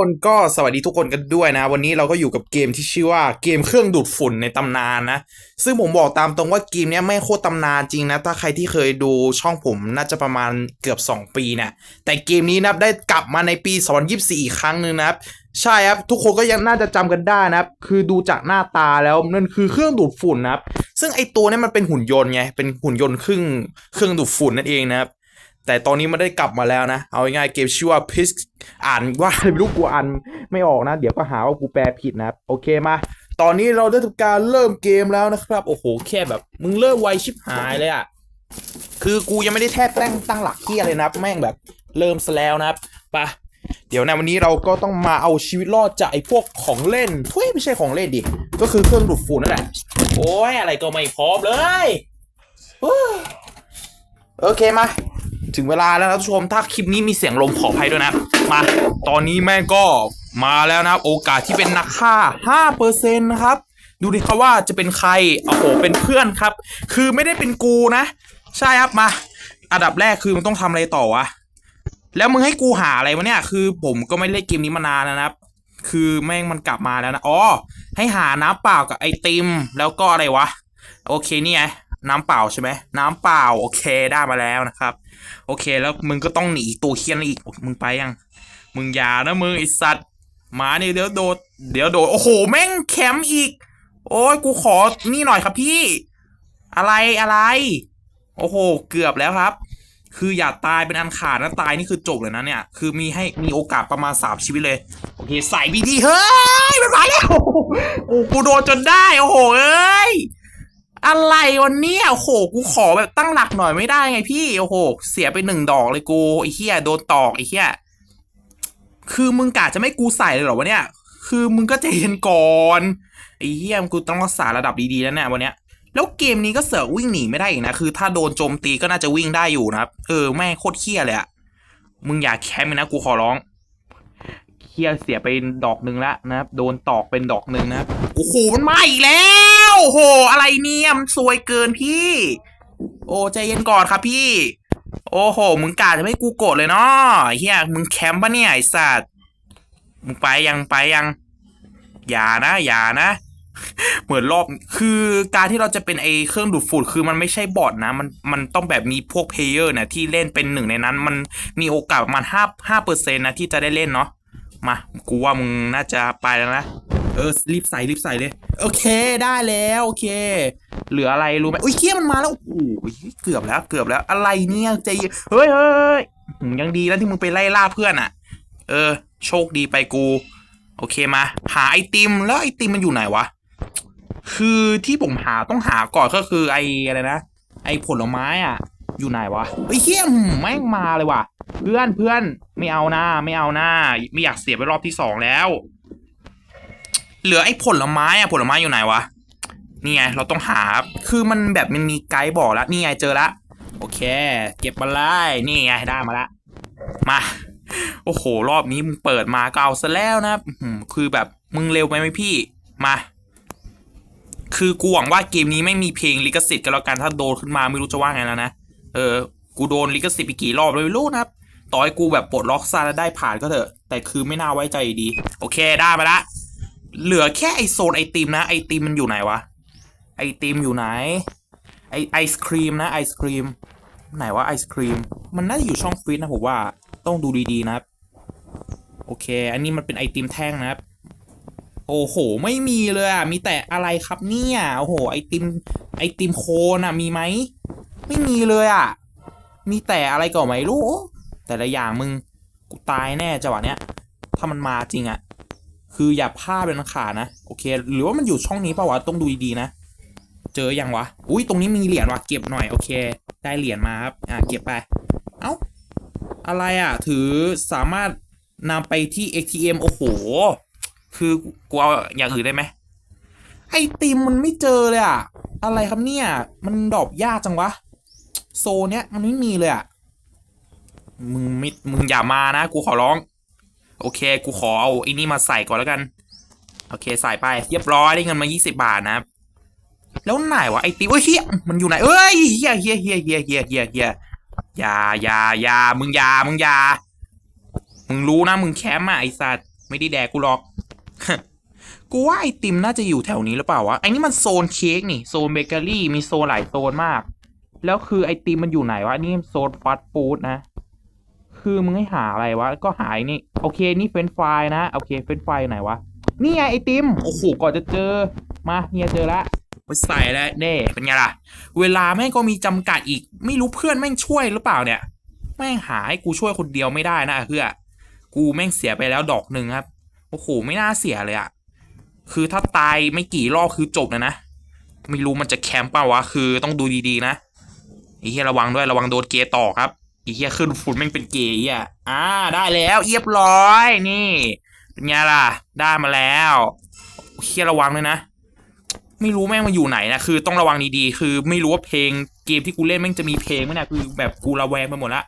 คนก็สวัสดีทุกคนกันด้วยนะ วันนี้เราก็อยู่กับเกมที่ชื่อว่าเกมเครื่องดูดฝุ่นในตำนานนะ ซึ่งผมบอกตามตรงว่าเกมนี้ไม่โคตรตำนานจริงนะ ถ้าใครที่เคยดูช่องผมน่าจะประมาณเกือบ 2 ปีเนี่ยแต่เกมนี้นับได้กลับมาในปี2024อีกครั้งหนึ่งนะครับใช่ครับ ทุกคนก็ยังน่าจะจำกันได้นะครับ คือดูจากหน้าตาแล้วนั่นคือเครื่องดูดฝุ่นนะครับ ซึ่งไอตัวนี้มันเป็นหุ่นยนต์ไงเป็นหุ่นยนต์ครึ่งเครื่องดูดฝุ่นนั่นเองนะครับ แต่ตอนนี้มันได้กลับมาแล้วนะ เอาง่ายๆเกมชื่อว่า Pis อ่านว่าไรไม่รู้กูอ่านไม่ออกนะ เดี๋ยวก็หาว่ากูแปลผิดนะครับโอเคมา ตอนนี้เราได้ทำการเริ่มเกมแล้วนะครับ โอ้โห แค่แบบ มึงเริ่มไวชิบหายเลยอะคือกูยังไม่ได้แทบตั้งตั้งหลักที่อะไรนะแม่งแบบเริ่มซะแล้วนะครับไปะเดี๋ยวนะวันนี้เราก็ต้องมาเอาชีวิตรอดจากไอ้พวกของเล่นทุยไม่ใช่ของเล่นดิ ก็คือเครื่องดูดฝุ่นนั่นแหละ โอ้ยอะไรก็ไม่พร้อมเลย โอเคมา ถึงเวลาแล้วนะท่านผู้ชม ถ้าคลิปนี้มีเสียงลมขออภัยด้วยนะ มา ตอนนี้แม่ก็มาแล้วนะ โอกาสที่เป็นนักฆ่า5%นะครับ ดูดิครับว่าจะเป็นใคร โอ้โห เป็นเพื่อนครับ คือไม่ได้เป็นกูนะ ใช่ครับ มา อันดับแรกคือมันต้องทำอะไรต่อวะ แล้วมึงให้กูหาอะไรวะเนี่ย คือผมก็ไม่เล่นเกมนี้มานานแล้วนะครับ คือแม่งมันกลับมาแล้วนะ อ๋อ ให้หาน้ำเปล่ากับไอติม แล้วก็อะไรวะ โอเคนี่ไง น้ำเปล่าใช่ไหมน้ำเปล่าโอเคได้มาแล้วนะครับ โอเคแล้วมึงก็ต้องหนีตัวเคียนนอีกมึงไปยัง มึงอย่านะมึงไอสัตว์หมาเนี่ยเดี๋ยวโดดเดี๋ยวโดดโอ้โหแม่งแคมอีก โอ้ยกูขอนี่หน่อยครับพี่ อะไรอะไร โอ้โห เกือบแล้วครับ คืออย่าตายเป็นอันขาดนะตายนี่คือจบเลยนะเนี่ย คือมีให้มีโอกาสประมาณสามชีวิตเลย โอเคใส่บีดีเฮ้ยมันมาแล้วโอ้กูโดนจนได้ โอ้โหเอ้ย อะไรวันนี้โอ้โหกูขอแบบตั้งหลักหน่อยไม่ได้ไงพี่โอ้โห เสียไปหนึ่งดอกเลยกูไอ้เหี้ยโดนตอกไอ้เหี้ยคือมึงกะจะไม่กูใส่เลยเหรอวะเนี่ย คือมึงก็ใจเย็นก่อนไอ้เหี้ยกูต้องรักษาระดับดีๆแล้วเนี่ยวันเนี้ยแล้วเกมนี้ก็เสือวิ่งหนีไม่ได้อีกนะคือ ถ้าโดนโจมตีก็น่าจะวิ่งได้อยู่นะครับเออแม่โคตรเคี้ยเลยอะมึงอย่าแคมนะกูขอร้องเคี้ยเสียไปดอกหนึ่งแล้วนะครับโดนตอกเป็นดอกหนึ่งนะครับโอ้โหมันมาอีกแล้ว โอ้โห อะไรเนี่ยมันซวยเกินพี่ โอ้ใจเย็นก่อนครับพี่ โอ้โห มึงกาจะไม่กูโกรธเลยเนาะเฮียมึงแคมป์ปะเนี่ยไอสัตว์มึงไปยังไปยังอย่านะอย่านะเหมือนรอบคือการที่เราจะเป็นไอเครื่องดูดฝุ่นคือมันไม่ใช่บอทนะ มันมันต้องแบบมีพวกเพลเยอร์เนี่ยที่เล่นเป็นหนึ่งในนั้น มันมีโอกาสประมาณห้าห้าเปอร์เซ็นต์นะที่จะได้เล่นเนาะมากูว่ามึงน่าจะไปแล้วนะ เออรีบใส่รีบใส่เลย โอเคได้แล้วโอเค เหลืออะไรรู้ไหมอุ้ยเคี้ยมันมาแล้วโอ้โหเกือบแล้วเกือบแล้ว อะไรเนี่ยใจเฮ้ยเฮ้ยยังดีแล้วที่มึงไปไล่ล่าเพื่อนอะ เออ โชคดีไปกู โอเคมา หาไอติมแล้วไอติมมันอยู่ไหนวะคือที่ผมหาต้องหาก่อนก็คือไออะไรนะไอผลไม้อะ อยู่ไหนวะไอเฮี้ยมแม่งมาเลยว่ะ เพื่อนเพื่อนไม่เอาหน้าไม่เอาหน้าไม่อยากเสียไปรอบที่สองแล้ว เหลือไอ้ผลไม้อะผลไม้อยู่ไหนวะนี่ไงเราต้องหาคือมันแบบมันมีไกด์บอกแล้วนี่ไงเจอละโอเค เก็บมาเลยนี่ไงได้มาละมา โอ้โห รอบนี้มึงเปิดมาก็เอาซะแล้วนะคือแบบมึงเร็วไปไหมพี่มาคือกูหวังว่าเกมนี้ไม่มีเพลงลิขสิทธิ์กันแล้วกันถ้าโดนขึ้นมาไม่รู้จะว่าไงแล้วนะเออกูโดนลิขสิทธิ์ไปกี่รอบเลยไม่รู้นะครับต่อให้กูแบบปลดล็อกซาแล้วได้ผ่านก็เถอะ แต่คือไม่น่าไว้ใจดี โอเคได้มาละ เหลือแค่ไอโซนไอติมนะ ไอติมมันอยู่ไหนวะ ไอติมอยู่ไหน ไอไอศครีมนะไอศครีม ไหนว่าไอศครีม มันน่าจะอยู่ช่องฟรีซนะผมว่า ต้องดูดีๆนะครับโอเค อันนี้มันเป็นไอติมแท่งนะครับ โอ้โห ไม่มีเลยอะ มีแต่อะไรครับเนี่ย โอ้โห ไอติม ไอติมโคนอะ มีไหม ไม่มีเลยอะ มีแต่อะไรก็ไม่รู้ แต่ละอย่างมึง กูตายแน่จังหวะเนี้ย ถ้ามันมาจริงอะ คืออย่าพลาดเป็นอันขาดนะ โอเค หรือว่ามันอยู่ช่องนี้ป่าวะต้องดูดีๆนะ เจอยังวะ อุ้ยตรงนี้มีเหรียญวะเก็บหน่อยโอเค ได้เหรียญมาครับอะเก็บไป เอ้าอะไรอะ ถือสามารถนำไปที่ ATM โอ้โห คือกูเอาอย่างอื่นได้ไหมไอติมมันไม่เจอเลยอะ อะไรครับเนี่ย มันดรอบยากจังวะ โซเนี้ยมันไม่มีเลยอะ มึงไม่มึงอย่ามานะ กูขอร้อง โอเค กูขอเอาไอ้นี่มาใส่ก่อนแล้วกัน โอเคใส่ไปเรียบร้อยได้เงินมา 20 บาทนะครับ แล้วไหนวะไอติมเฮียมันอยู่ไหนเอ้ยเฮียเฮียเฮียเฮียเฮียเฮียเฮียอย่าอย่าอย่ามึงอย่ามึงอย่ามึงรู้นะมึงแคมป์อะไอสัตว์ไม่ได้แดกกูหรอก กูว่าไอติมน่าจะอยู่แถวนี้หรือเปล่าวะไอนี่มันโซนเค้กนี่โซนเบเกอรี่มีโซนหลายโซนมาก แล้วคือไอติมมันอยู่ไหนวะนี่โซนฟาสต์ฟู้ดนะ คือมึงให้หาอะไรวะ ก็หายนี่ โอเคนี่เฟรนช์ฟรายนะ โอเคเฟรนช์ฟรายอยู่ไหนวะ นี่ไงไอติม โอ้โหก่อนจะเจอ มาเนี่ยเจอละไปใส่แล้วเน่เป็นไงล่ะ เวลาแม่งก็มีจำกัดอีก ไม่รู้เพื่อนแม่งช่วยหรือเปล่าเนี่ย แม่งหาให้กูช่วยคนเดียวไม่ได้นะเพื่อ กูแม่งเสียไปแล้วดอกหนึ่งครับ โอ้โหไม่น่าเสียเลยอะคือถ้าตายไม่กี่รอบคือจบนะนะ ไม่รู้มันจะแคมป์เปล่าวะ คือต้องดูดีๆนะไอ้เหี้ยระวังด้วยระวังโดนเกย์ต่อครับไอ้เหี้ยขึ้นฝุ่นแม่งเป็นเกย์อะอ่า ได้แล้วเรียบร้อยนี่ เป็นไงล่ะ ได้มาแล้วเหี้ยระวังด้วยนะ ไม่รู้แม่งมาอยู่ไหนนะคือต้องระวังดีๆ คือไม่รู้ว่าเพลงเกมที่กูเล่นแม่งจะมีเพลงไหมนะคือแบบกูระแวงไปหมดละ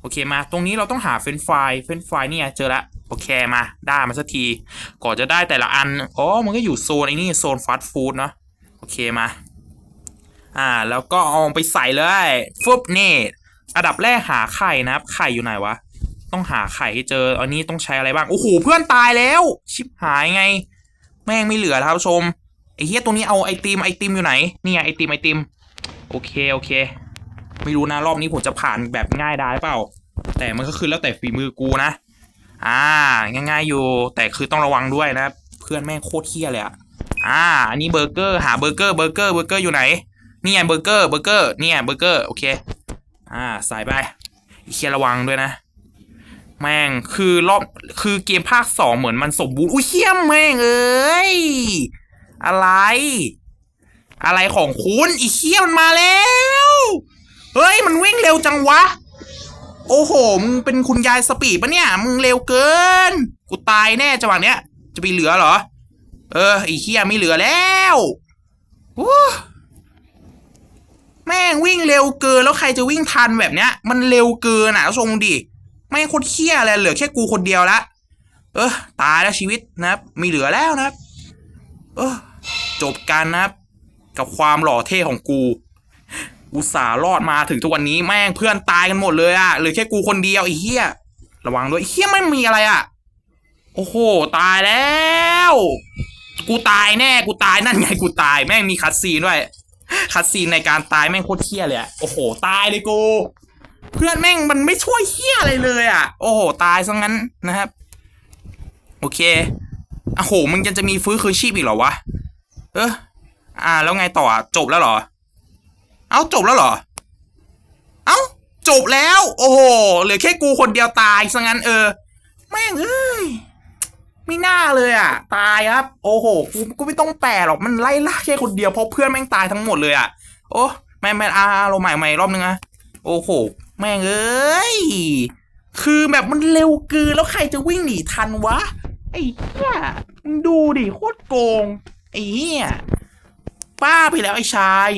โอเคมา ตรงนี้เราต้องหาเฟนช์ฟเฟนช์ฟรายนี่ไงเจอละโอเคมา ได้มาสักทีก่อนจะได้แต่ละอันอ๋อมันก็อยู่โซนไอ้นี่โซนฟาสต์ฟู้ดเนาะโอเคมา อ่า แล้วก็เอาไปใส่เลยฟึบนี่ อันดับแรกหาไข่นะครับ ไข่อยู่ไหนวะ ต้องหาไข่ให้เจอ อันนี้ต้องใช้อะไรบ้าง โอ้โห เพื่อนตายแล้ว ชิบหายไง แม่งไม่เหลือแล้วครับผู้ชม ไอ้เฮียตรงนี้เอาไอติมไอติมอยู่ไหน นี่ไงไอติมไอติม โอเคโอเค ไม่รู้นะรอบนี้ผมจะผ่านแบบง่ายได้เปล่า แต่มันก็คือแล้วแต่ฝีมือกูนะ อ่า ง่ายๆอยู่ แต่คือต้องระวังด้วยนะ เพื่อนแม่งโคตรเที่ยเลยอะอ่า อันนี้เบอร์เกอร์ หาเบอร์เกอร์ เบอร์เกอร์ เบอร์เกอร์อยู่ไหน นี่ไงเบอร์เกอร์ เบอร์เกอร์เนี่ยเบอร์เกอร์ โอเค อ่าใส่ไปอีเคียระวังด้วยนะ แม่งคือรอบคือเกมภาคสองเหมือนมันสมบูรณ์อุ้ยเขี้ยมแม่งเอ้ยอะไร อะไรของคุณอีเขี้ยมันมาแล้วเฮ้ยมันวิ่งเร็วจังวะ โอ้โหมึงเป็นคุณยายสปีดปะเนี่ย มึงเร็วเกิน กูตายแน่จังหวะเนี้ย จะไปเหลือเหรอ เออไอ้เฮียไม่เหลือแล้ววู้ แม่งวิ่งเร็วเกินแล้วใครจะวิ่งทันแบบเนี้ย มันเร็วเกินอะทรงดิแม่โคตรเฮี้ยเลยเหลือแค่กูคนเดียวละเออตายแล้วชีวิตนะครับม่เหลือแล้วนะครับ เออจบกันนะครับ กับความหล่อเท่ของกูอุตส่าห์รอดมาถึงทุกวันนี้แม่งเพื่อนตายกันหมดเลยอะเหลือแค่กูคนเดียวไอ้เหี้ยระวังด้วยไอ้เหี้ยไม่มีอะไรอะโอ้โหตายแล้ว กูตายแน่กูตายนั่นไงกูตายแม่งมีคัดซีนด้วย คัดซีนในการตายแม่งโคตรเหี้ยเลยอะโอ้โห ตายเลยกู เพื่อนแม่งมันไม่ช่วยเหี้ยอะไรเลยอะโอ้โห ตายซะงั้นนะครับ โอเคโอะโหมึงยังจะมีฟื้นคืนชีพอีกเหรอวะ เอออ่า แล้วไงต่อจบแล้วเหรอ เอ้าจบแล้วเหรอ เอ้าจบแล้ว โอ้โห เหลือแค่กูคนเดียวตายซะงั้นเออ แม่งเอ้ย ไม่น่าเลยอะ ตายครับ โอ้โหกูกูไม่ต้องแปลหรอกมันไล่ล่าแค่คนเดียวเพราะเพื่อนแม่งตายทั้งหมดเลยอะ โอ้แม่งแม่อาเราใหม่ใหม่รอบนึงอะโอ้โห แม่งเอ้ยคือแบบมันเร็วเกินแล้วใครจะวิ่งหนีทันวะ ไอ้เหี้ยมึงดูดิโคตรโกง ไอ้เหี้ยป้าไปแล้วไอ้ชาย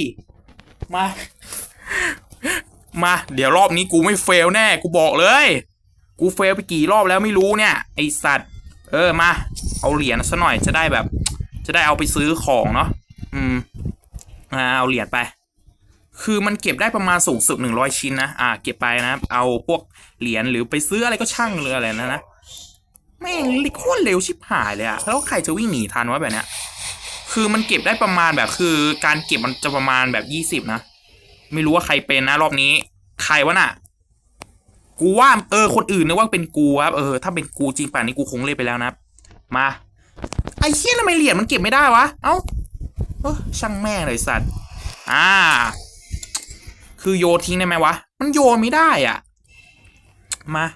มา มา เดี๋ยวรอบนี้กูไม่เฟลแน่ กูบอกเลย กูเฟลไปกี่รอบแล้วไม่รู้เนี่ย ไอสัตว์ เออมา เอาเหรียญซะหน่อยจะได้แบบ จะได้เอาไปซื้อของเนาะอืมอ่าเอาเหรียญไป คือมันเก็บได้ประมาณสูงสุดหนึ่งร้อยชิ้นนะอ่า เก็บไปนะเอาพวกเหรียญหรือไปซื้ออะไรก็ช่างเลยอะไรนะนะแม่งโคตรเร็วชิบหายเลยอะแล้วใครจะวิ่งหนีทันวะแบบเนี้ยคือมันเก็บได้ประมาณแบบคือการเก็บมันจะประมาณแบบยี่สิบนะ ไม่รู้ว่าใครเป็นนะรอบนี้ ใครวะน่ะ กูว่าเออคนอื่นนึกว่าเป็นกูครับเออถ้าเป็นกูจริงป่านนี้กูคงเล่นไปแล้วนะมาไอ้เชี่ยทำไมเหรียญมันเก็บไม่ได้วะเอ้าเออช่างแม่เลยสัตว์อ่า คือโยทิ้งได้ไหมวะ มันโยไม่ได้อะ มา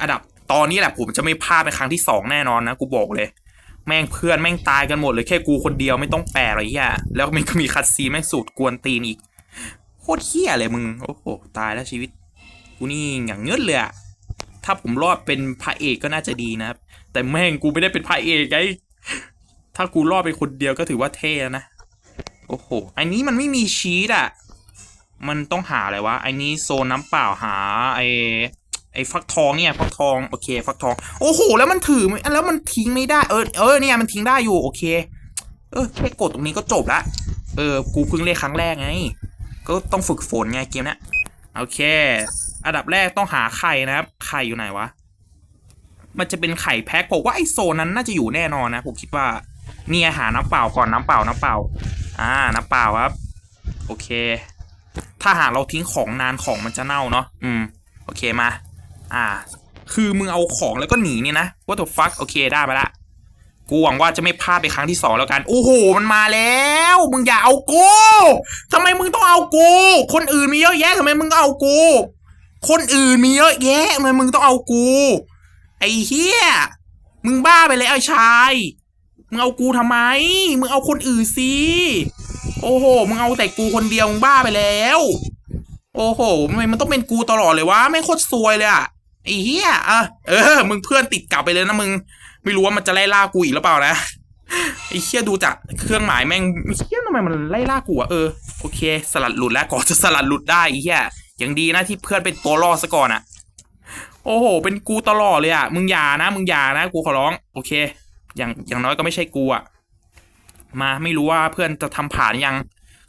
อันดับตอนนี้แหละผมจะไม่พลาดในครั้งที่สองแน่นอนนะกูบอกเลย แม่งเพื่อนแม่งตายกันหมดเลยแค่กูคนเดียวไม่ต้องแปลอะไรเหี้ยแล้วมันก็มีคัดซีแม่งสูตรกวนตีนอีกโคตรเหี้ยเลยมึงโอ้โหตายแล้วชีวิต กูนี่อย่างเงื้อเลยอะถ้าผมรอดเป็นพระเอกก็น่าจะดีนะครับ แต่แม่งกูไม่ได้เป็นพระเอกไงถ้ากูรอดเป็นคนเดียวก็ถือว่าเท่แล้วนะ โอ้โห อันนี้มันไม่มีชีสอะมันต้องหาอะไรวะ อันนี้โซนน้ำเปล่าหาไอไอ้ฟักทองเนี่ยฟักทองโอเค ฟักทอง โอ้โห แล้วมันถือแล้วมันทิ้งไม่ได้ เออเออเนี่ยมันทิ้งได้อยู่โอเค เออแค่กดตรงนี้ก็จบละ เออ กูเพิ่งเล่นครั้งแรกไง ก็ต้องฝึกฝนไงเกมเนี้ยโอเค อันดับแรกต้องหาไข่นะครับ ไข่อยู่ไหนวะ มันจะเป็นไข่แพ็คผมว่าไอโซนนั้นน่าจะอยู่แน่นอนนะผมคิดว่าเนี่ไงหาน้ำเปล่าก่อนน้ำเปล่าน้ำเปล่า อ่า น้ำเปล่าครับ โอเค ถ้าหากเราทิ้งของนานของมันจะเน่าเนาะอืม โอเคมา อ่า คือมึงเอาของแล้วก็หนีเนี่ยนะ what the fuck โอเคได้ไปละกูหวังว่าจะไม่พลาดไปครั้งที่สองแล้วกัน โอ้โห มันมาแล้ว มึงอย่าเอากูทำไมมึงต้องเอากู คนอื่นมีเยอะแยะทำไมมึงเอากู คนอื่นมีเยอะแยะทำไมมึงต้องเอากู ไอ้เฮียมึงบ้าไปแล้วไอ้ชาย มึงเอากูทำไม มึงเอาคนอื่นสิ โอ้โห มึงเอาแต่กูคนเดียวมึงบ้าไปแล้ว โอ้โหทำไมมันต้องเป็นกูตลอดเลยวะไม่โคตรซวยเลยอะไอ้เฮียอะเออ มึงเพื่อนติดกลับไปเลยนะมึง ไม่รู้ว่ามันจะไล่ล่ากูอีกหรือเปล่านะไอ้เชี่ยดูจากเครื่องหมายแม่งเชี่ยทำไมมันไล่ล่ากูอะเออโอเค สลัดหลุดแล้วก่อนจะสลัดหลุดได้ไอ้เหี้ย ยังดีนะที่เพื่อนเป็นตัวล่อซะก่อนอะโอ้โห เป็นกูตลอดเลยอะมึงอย่านะ มึงอย่านะ กูขอร้อง โอเค อย่างอย่างน้อยก็ไม่ใช่กูอะมาไม่รู้ว่าเพื่อนจะทำผ่านยัง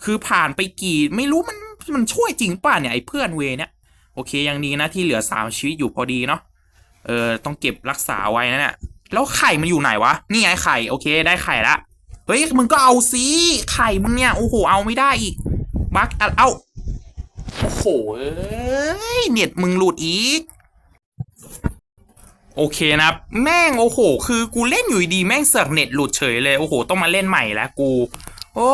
คือผ่านไปกี่ ไม่รู้มันมันช่วยจริงป่ะเนี่ยไอ้เพื่อนเวเนี่ย โอเคยังดีนะที่เหลือสามชีวิตอยู่พอดีเนาะ เออต้องเก็บรักษาไว้นะเนี่ย แล้วไข่มันอยู่ไหนวะ นี่ไงไข่ โอเค ได้ไข่ละ เฮ้ยมึงก็เอาสิไข่มึงเนี่ย โอ้โห เอาไม่ได้อีกบักอะเอา โหเอ้ยเน็ตมึงหลุดอีก โอเคนะครับ แม่งโอ้โห คือกูเล่นอยู่ดีแม่งเสือกเน็ตหลุดเฉยเลย โอ้โห ต้องมาเล่นใหม่แล้วกู โอ้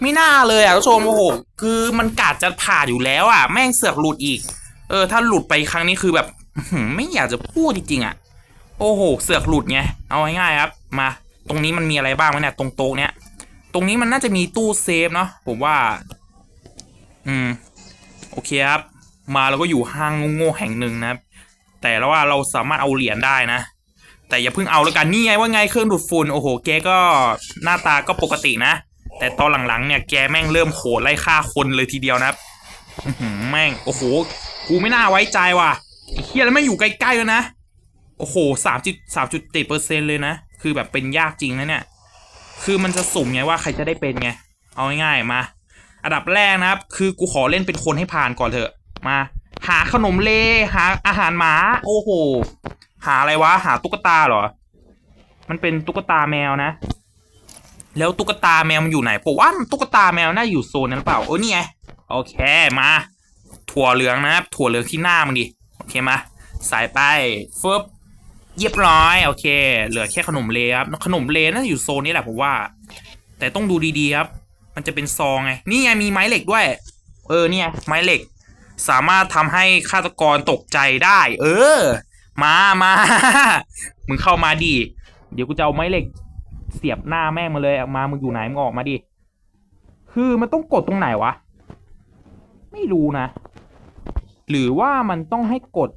ไม่น่าเลยอะท่านผู้ชมโอ้โห คือมันกาดจะผ่าอยู่แล้วอะ แม่งเสือกหลุดอีก เออ ถ้าหลุดไปครั้งนี้คือแบบไม่อยากจะพูดจริงๆอะ โอ้โห เสือกหลุดไง เอาง่ายๆครับ มา ตรงนี้มันมีอะไรบ้างวะเนี่ยตรงโต๊ะเนี้ย ตรงนี้มันน่าจะมีตู้เซฟเนาะ ผมว่า อืม โอเคครับ มาเราก็อยู่ห้างโง่ๆแห่งหนึ่งนะครับ แต่แล้วว่าเราสามารถเอาเหรียญได้นะ แต่อย่าเพิ่งเอาแล้วกันนี่ไงว่าไงเครื่องดูดฝุ่นโอ้โหแกก็หน้าตาก็ปกตินะ แต่ตอนหลังๆเนี่ยแกแม่งเริ่มโหดไล่ฆ่าคนเลยทีเดียวนะครับแม่งโอ้โหกูไม่น่าไว้ใจว่ะเฮียแล้วไม่อยู่ใกล้ๆเลยนะ โอ้โหสามจุดสามจุดเปอร์เซ็นเลยนะ คือแบบเป็นยากจริงนะเนี่ย คือมันจะสุ่มไงว่าใครจะได้เป็นไง เอาง่ายๆมา อันดับแรกนะครับ คือกูขอเล่นเป็นคนให้ผ่านก่อนเถอะ มา หาขนมเลหาอาหารหมา โอ้โห หาอะไรวะ หาตุ๊กตาเหรอ มันเป็นตุ๊กตาแมวนะ แล้วตุ๊กตาแมวมันอยู่ไหนผมว่าตุ๊กตาแมวน่าอยู่โซนนั้นหรือเปล่าโอ้นี่ไงโอเคมา ถั่วเหลืองนะครับ ถั่วเหลืองที่หน้ามึงดิโอเคมาใส่ไปฟึบเรียบร้อย โอเค เหลือแค่ขนมเลครับขนมเลน่าอยู่โซนนี้แหละผมว่า แต่ต้องดูดีๆครับ มันจะเป็นซองไง นี่ไงมีไม้เหล็กด้วย เออเนี่ยไม้เหล็ก สามารถทำให้ฆาตกรตกใจได้ เออ มามามึงเข้ามาดิ เดี๋ยวกูจะเอาไม้เหล็ก เสียบหน้าแม่งมาเลยออกมามึงอยู่ไหนมึงออกมาดิ คือมันต้องกดตรงไหนวะ ไม่รู้นะ หรือว่ามันต้องให้กด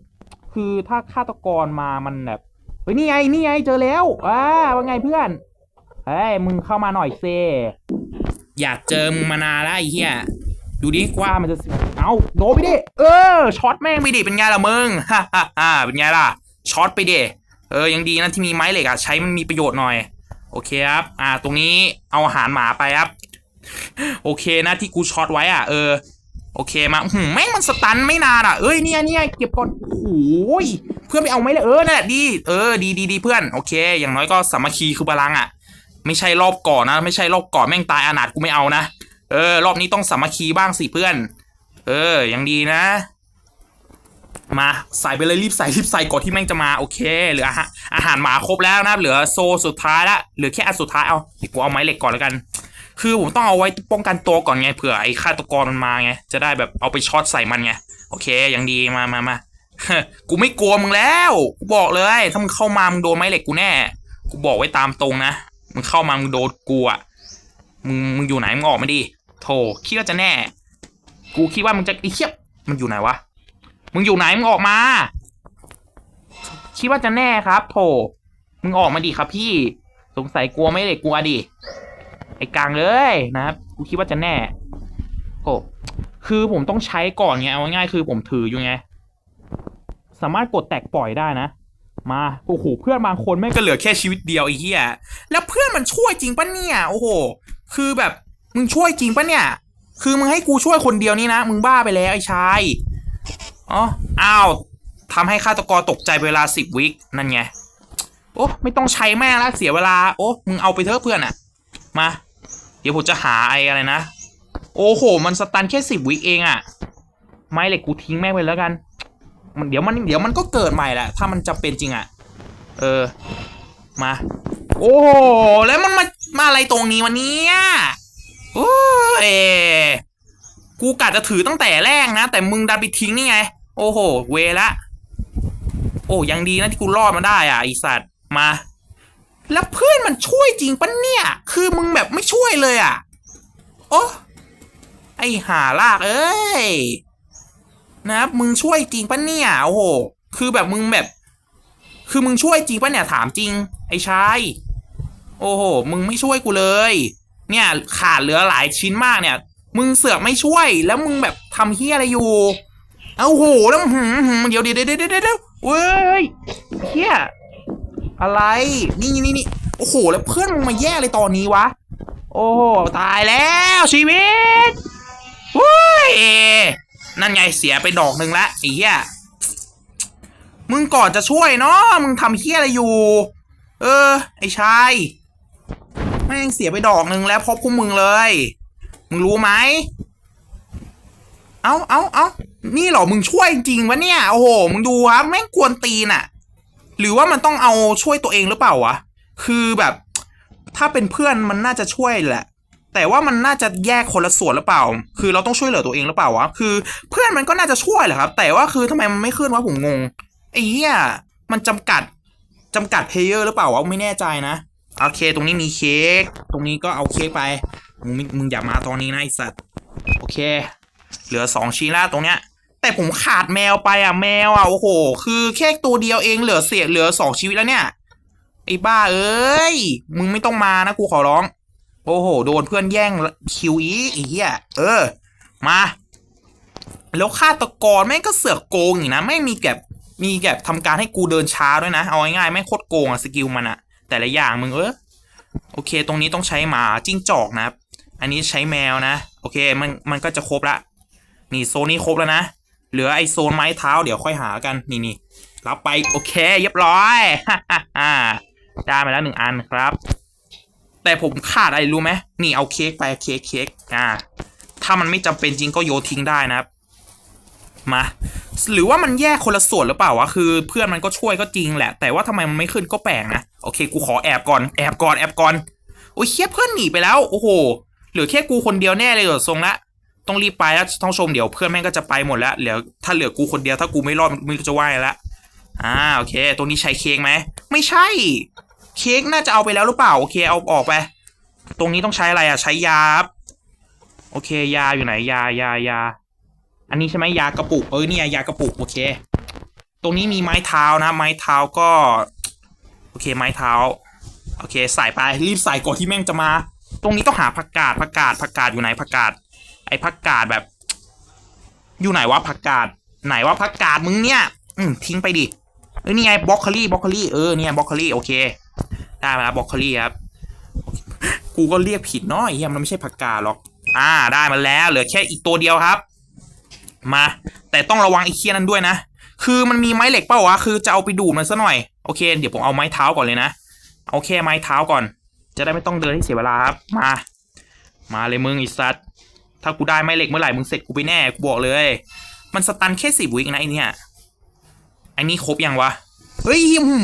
คือถ้าฆาตกรมามันแบบ เฮ้ยนี่ไงนี่ไงเจอแล้ว อ่าว่าไงเพื่อน เฮ้ยมึงเข้ามาหน่อยเซอยากเจอมึงมานานแล้วไอ้เหี้ยดูดิว่ามันจะเอาโดนไปดิเออช็อตแม่งไปดิเป็นไงล่ะมึงฮ่าฮ่าฮ่าเป็นไงล่ะช็อตไปดิเออยังดีนะที่มีไม้เหล็กอะใช้มันมีประโยชน์หน่อยโอเคครับ อ่า ตรงนี้เอาอาหารหมาไปครับ โอเคนะที่กูช็อตไว้อะ เออ โอเคมาหืมแม่งมันสตันไม่นานอะ เอ้ย เนี่ยเนี่ยเก็บก่อนโอ้ย เพื่อนไปเอาไหมเลยเออนั่นแหละดี เออ ดีดีดีเพื่อน โอเค อย่างน้อยก็สามัคคีคือพลังอะ ไม่ใช่รอบก่อนนะ ไม่ใช่รอบก่อนแม่งตายอนาถกูไม่เอานะ เออ รอบนี้ต้องสามัคคีบ้างสิเพื่อน เออ ยังดีนะ มาใส่ไปเลยรีบใส่รีบใส่ก่อนที่แม่งจะมาโอเคเหลืออาหารอาหารหมาครบแล้วนะ เหลือโซสุดท้ายละเหลือแค่อันสุดท้ายเอากูเอาไม้เหล็กก่อนแล้วกัน คือผมต้องเอาไว้ป้องกันตัวก่อนไงเผื่อไอ้ฆาตกรมันมาไงจะได้แบบเอาไปช็อตใส่มันไงโอเคยังดีมามามากูไม่กลัวมึงแล้ว กูบอกเลย ถ้ามึงเข้ามามึงโดนไม้เหล็กกูแน่ กูบอกไว้ตามตรงนะ มึงเข้ามามึงโดนกูอะมึงมึงอยู่ไหนมึงออกมาดิโถคิดว่าจะแน่ กูคิดว่ามึงจะไอ้เหี้ยมันอยู่ไหนวะมึงอยู่ไหนมึงออกมา คิดว่าจะแน่ครับโถมึงออกมาดิครับพี่ สงสัยกลัวไม่เล็กกลัวดิไอ้กลางเลยนะครับกูคิดว่าจะแน่โอ้คือผมต้องใช้ก่อนไงเอาง่ายๆคือผมถืออยู่ไง สามารถกดแตกปล่อยได้นะ มาโอ้โหเพื่อนบางคนแม่งก็เหลือแค่ชีวิตเดียวไอ้เหี้ยแล้วเพื่อนมันช่วยจริงปะเนี่ยโอ้โห คือแบบมึงช่วยจริงปะเนี่ย คือมึงให้กูช่วยคนเดียวนี่นะมึงบ้าไปแล้วไอ้ชายอ๋ออ้าวทำให้ฆาตกรตกใจเวลาสิบวินั่นไงโอ้ไม่ต้องใช้แม่แล้วเสียเวลา โอ้มึงเอาไปเถอะเพื่อนอะมา เดี๋ยวผมจะหาไอ้อะไรนะ โอ้โห มันสตันแค่สิบวิเองอะไม้เหล็กกูทิ้งแม่ไปแล้วกัน มันเดี๋ยวมันเดี๋ยวมันก็เกิดใหม่แหละถ้ามันจำเป็นจริงอะเออ มา โอ้แล้วมันมามาอะไรตรงนี้วันนี้โอ้ยกูกะจะถือตั้งแต่แรกนะ แต่มึงดันไปทิ้งนี่ไง โอ้โห เวละ โอ้ยังดีนะที่กูรอดมาได้อะไอสัตว์มา แล้วเพื่อนมันช่วยจริงปะเนี่ย คือมึงแบบไม่ช่วยเลยอะ โอ้ไอห่าลากเอ้ย นะครับมึงช่วยจริงปะเนี่ยโอ้โหคือแบบมึงแบบ คือมึงช่วยจริงปะเนี่ยถามจริง ไอ้ชายโอ้โห มึงไม่ช่วยกูเลย เนี่ยขาดเหลือหลายชิ้นมากเนี่ย มึงเสือกไม่ช่วย แล้วมึงแบบทำเฮียอะไรอยู่เอาโหแล้วหืมหืมเดี๋ยวเดี๋ยวเดี๋ยวเดี๋ยวเดี๋ยวเว้ยเฮียอะไร นี่นี่นี่โอ้โห แล้วเพื่อนมึงมาแย่อะไรตอนนี้วะ โอ้โห ตายแล้วชีวิตเว้ย นั่นไงเสียไปดอกหนึ่งละไอ้เหี้ยมึงก่อนจะช่วยเนาะมึงทำเฮี้ยอะไรอยู่ เออ ไอ้ชายแม่งเสียไปดอกหนึ่งแล้วพบพวกมึงเลย มึงรู้ไหมเอาเอาเอานี่เหรอมึงช่วยจริงวะเนี่ยโอ้โหมึงดูครับแม่งกวนตีนอะหรือว่ามันต้องเอาช่วยตัวเองหรือเปล่าวะคือแบบ ถ้าเป็นเพื่อนมันน่าจะช่วยแหละ แต่ว่ามันน่าจะแยกคนละส่วนหรือเปล่า คือเราต้องช่วยเหลือตัวเองหรือเปล่าวะ คือ เพื่อนมันก็น่าจะช่วยแหละครับ แต่ว่าคือทำไมมันไม่ขึ้นวะผมงง ไอ้เหี้ย มันจำกัดจำกัดเพลเยอร์หรือเปล่าวะไม่แน่ใจนะ โอเค ตรงนี้มีเค้ก ตรงนี้ก็เอาเค้กไป มึงมึงอย่ามาตอนนี้นะไอสัตว์ โอเค เหลือสองชิ้นละตรงเนี้ย แต่ผมขาดแมวไปอะแมวอะโอ้โห คือแค่ตัวเดียวเองเหลือเสียเหลือสองชีวิตแล้วเนี่ย ไอ้บ้าเอ้ย มึงไม่ต้องมานะกูขอร้อง โอ้โห โดนเพื่อนแย่งคิวอีกไอ้เหี้ยเออ มา แล้วฆาตกรแม่งก็เสือกโกงอีกนะ แม่งมีแบบมีแบบทำการให้กูเดินช้าด้วยนะ เอาง่ายๆแม่งโคตรโกงอะสกิลมันอะแต่ละอย่างมึงเออโอเค ตรงนี้ต้องใช้หมาจิ้งจอกนะครับ อันนี้ใช้แมวนะ โอเค มันมันก็จะครบละ นี่โซนนี้ครบแล้วนะ เหลือไอโซนไม้เท้าเดี๋ยวค่อยหากัน นี่นี่รับไป โอเค เรียบร้อย ได้มาแล้วหนึ่งอันครับ แต่ผมขาดอะไรรู้ไหมนี่เอาเค้กไปเค้กเค้กอ่า ถ้ามันไม่จำเป็นจริงก็โยทิ้งได้นะครับ มา หรือว่ามันแยกคนละส่วนหรือเปล่าวะ คือเพื่อนมันก็ช่วยก็จริงแหละ แต่ว่าทำไมมันไม่ขึ้นก็แปลกนะ โอเค กูขอแอบก่อน แอบก่อน แอบก่อน โอ้ยเคียเพื่อนหนีไปแล้ว โอ้โห เหลือแค่กูคนเดียวแน่เลยเหรอทรงละ ต้องรีบไปแล้วท่องชมเดี๋ยวเพื่อนแม่งก็จะไปหมดแล้ว เหลือถ้าเหลือกูคนเดียวถ้ากูไม่รอดไม่รู้จะว่าไงละอ่า โอเค ตรงนี้ใช้เค้กไหม ไม่ใช่ เค้กน่าจะเอาไปแล้วหรือเปล่า โอเคเอาออกไป ตรงนี้ต้องใช้อะไรอะ ใช้ยาครับโอเค ยาอยู่ไหน ยายายา อันนี้ใช่ไหมยากระปุก เออเนี่ยยากระปุก โอเค ตรงนี้มีไม้เท้านะ ไม้เท้าก็ โอเค ไม้เท้า โอเค ใส่ไป รีบใส่ก่อนที่แม่งจะมา ตรงนี้ต้องหาผักกาดผักกาดผักกาดอยู่ไหนผักกาด ไอ้ผักกาดแบบ อยู่ไหนวะผักกาด ไหนวะผักกาดมึงเนี่ย อืมทิ้งไปดิเออนี่ไงบล็อกโคลี่บล็อกโคลี่ เออเนี่ยบล็อกโคลี่ โอเค ได้มาแล้วบล็อกโคลี่ครับ กูก็เรียกผิดเนาะไอ้เหี้ยมันไม่ใช่ผักกาดหรอก อ่าได้มาแล้วเหลือแค่อีกตัวเดียวครับ มา แต่ต้องระวังไอ้เคียนั้นด้วยนะ คือมันมีไม้เหล็กเปล่าวะคือจะเอาไปดูดมันซะหน่อยโอเค เดี๋ยวผมเอาไม้เท้าก่อนเลยนะเอาแค่ไม้เท้าก่อน จะได้ไม่ต้องเดินให้เสียเวลาครับมา มาเลยมึงอ้สัตถ้ากูได้ไม้เหล็กเมื่อไหร่มึงเสร็จกูไปแน่กูบอกเลย มันสตันแค่สิบวินะไอเนี่ยไอนี่ครบยังวะ เฮ้ย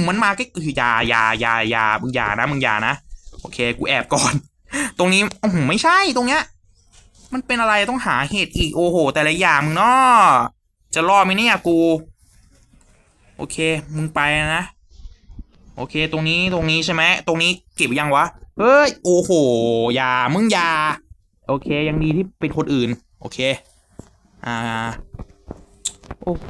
มันมาใกล้คือยายายายามึงอยานะมึงอยานะโอเค กูแอบก่อน ตรงนี้โอืมไม่ใช่ตรงเนี้ย มันเป็นอะไรต้องหาเหตุอีกโอ้โห แต่ละอย่างมึงเนาะจะรอดไหมเนี่ยกู โอเค มึงไปนะโอเค ตรงนี้ตรงนี้ใช่ไหมตรงนี้เก็บยังวะเฮ้ยโอ้โหอย่ามึงอย่าโอเค ยังดีที่เป็นคนอื่น โอเค อ่า โอ้โห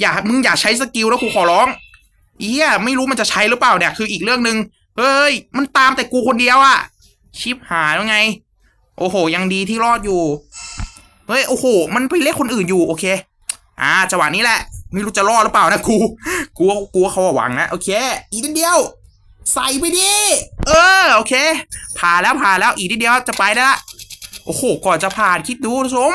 อย่ามึงอย่าใช้สกิลแล้วกูขอร้องเอี้ยไม่รู้มันจะใช้หรือเปล่าเนี่ย คืออีกเรื่องหนึ่งเฮ้ย มันตามแต่กูคนเดียวอะชิปหายแล้วไง โอ้โห ยังดีที่รอดอยู่ เฮ้ย โอ้โห มันไปเรียกคนอื่นอยู่ โอเค อ่า จังหวะนี้แหละ ไม่รู้จะรอดหรือเปล่านะกู กูว่ากูว่าเขาหวังนะ โอเค อีกนิดเดียว ใส่ไปดิ เออ โอเค ผ่านแล้วผ่านแล้ว อีกนิดเดียวจะไปได้ละโอ้โห ก่อนจะผ่านคิดดูท่านผู้ชม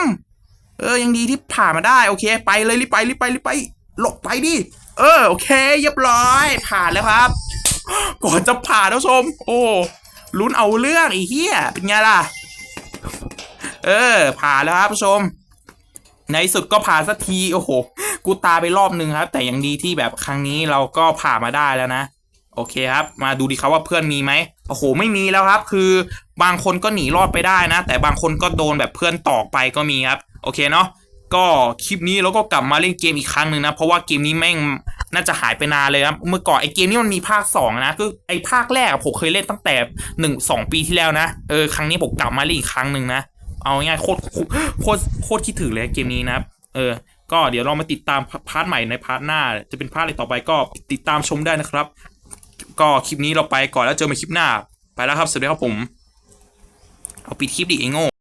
เออยังดีที่ผ่านมาได้โอเค ไปเลยรีบไปรีบไปรีบไป หลบไปดิเออโอเคเรียบร้อย ผ่านแล้วครับ ก่อนจะผ่านท่านชม โอ้ลุ้นเอาเรื่องไอ้เหี้ยเป็นไงล่ะ เออ ผ่านแล้วครับผู้ชม ในสุดก็ผ่านสักทีโอ้โหกูตาไปรอบนึงครับ แต่ยังดีที่แบบครั้งนี้เราก็ผ่านมาได้แล้วนะ โอเคครับ มาดูดีครับว่าเพื่อนมีไหมโอ้โหไม่มีแล้วครับ คือ บางคนก็หนีรอดไปได้นะ แต่บางคนก็โดนแบบเพื่อนตอกไปก็มีครับ โอเคเนาะก็คลิปนี้เราก็กลับมาเล่นเกมอีกครั้งหนึ่งนะ เพราะว่าเกมนี้แม่งน่าจะหายไปนานเลยนะเมื่อก่อนไอเกมนี้มันมีภาคสองนะ คือไอภาคแรกผมเคยเล่นตั้งแต่หนึ่งสองปีที่แล้วนะเออครั้งนี้ผมกลับมาเล่นอีกครั้งหนึ่งนะ เอาง่ายโคตรโคตรโคตรคิดถึงเลยเกมนี้นะครับเออ ก็เดี๋ยวเรามาติดตามพาร์ทใหม่ในพาร์ทหน้า จะเป็นพาร์ทอะไรต่อไปก็ติดตามชมได้นะครับ ก็คลิปนี้เราไปก่อนแล้วเจอกันใหม่คลิปหน้า ไปแล้วครับสวัสดีครับผม เอาปิดคลิปดิไอ้โง่